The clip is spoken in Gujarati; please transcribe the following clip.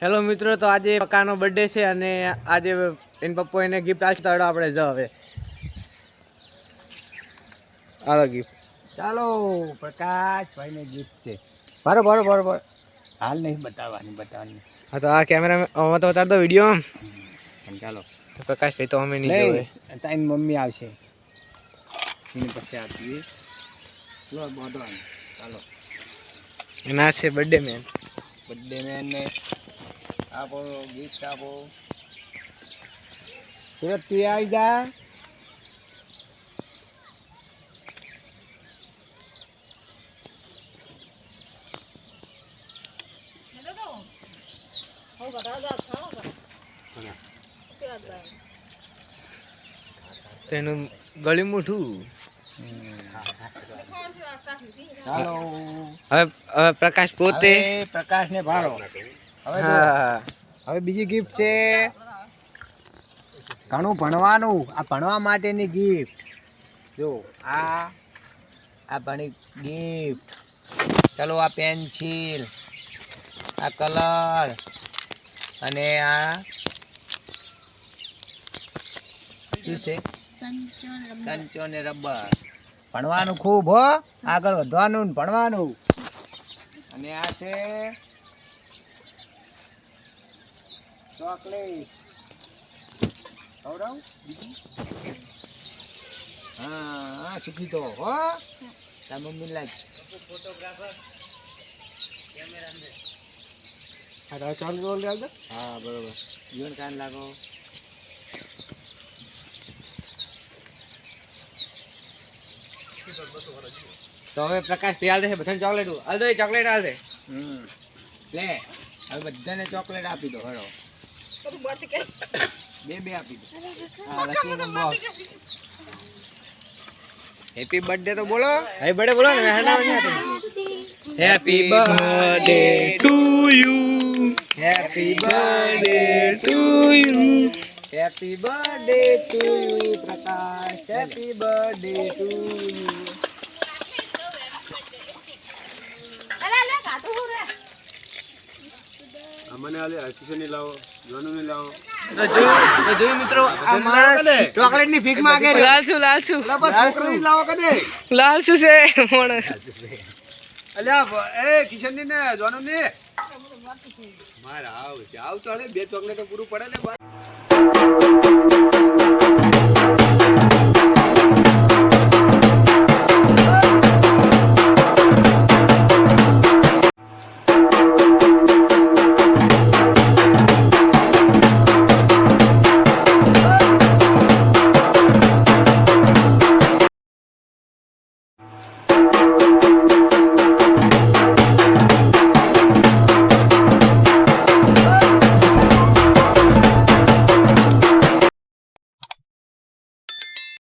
હેલો મિત્રો તો આજે પક્કાનો બર્થડે છે અને આજે એન પપ્પો એને ગિફ્ટ આપશે તો આપણે જ હવે. હાલો ગિફ્ટ ચાલો પ્રકાશભાઈને ગિફ્ટ છે. બરો બરો બરો બરો હાલ નહીં બતાવવાની બતાવવાની. હા તો આ કેમેરા અમે તો ઉતાર દો વીડિયો આમ. ચાલો. તો પ્રકાશ તો અમે નહીં જોઈએ જોવે. મમ્મી આવશે. એને પછી આપીએ લો બોધવાનું ચાલો. એના છે બર્થડે મેન બર્થડે મેનને આપો ગિફ્ટ આપો. સુરત તું આવી જા. તેનું ગળી ગળ્યું મોઠું હવે હવે પ્રકાશ પોતે પ્રકાશ પ્રકાશને ભાળો. હવે હવે બીજી ગિફ્ટ છે. ઘણું ભણવાનું. આ ભણવા માટેની ગિફ્ટ જો આ આ ભણી ગિફ્ટ ચલો આ પેન્સિલ આ કલર અને આ શું છે? સંચો ને રબર. ભણવાનું ખૂબ હો. આગળ વધવાનું ભણવાનું. અને આ છે ચોકલેટ. ખવડાવું? બીજી? હા હા શીખી તો હો. તાર મમ્મી લાગ હા તો ચાલુ રોલ દો હા બરોબર. જીવન કાન લાગો. તો હવે પ્રકાશ હાલ દે બધાને ચોકલેટ હાલ દો ચોકલેટ હાલ દે. હમ. લે હવે બધાને ચોકલેટ આપી દો હરો બે બે આપી દો હા લકી બોક્સ હેપી બર્થડે તો બોલો હવે બર્થડે બોલો ને હેના happy birthday to you happy birthday to you happy birthday to you Prakash happy birthday to you જોયું મિત્રો આ માણસ ચોકલેટની ભીખ માંગે છે. લાલસુ લાલસુ. છોકરી લાવો કદે લાલસુ છે માણસ. અલ્યા એ કિશનની ને જોનુ ને મારા આવ છે. આવ તો બે ચોકલેટ પૂરું પડે ને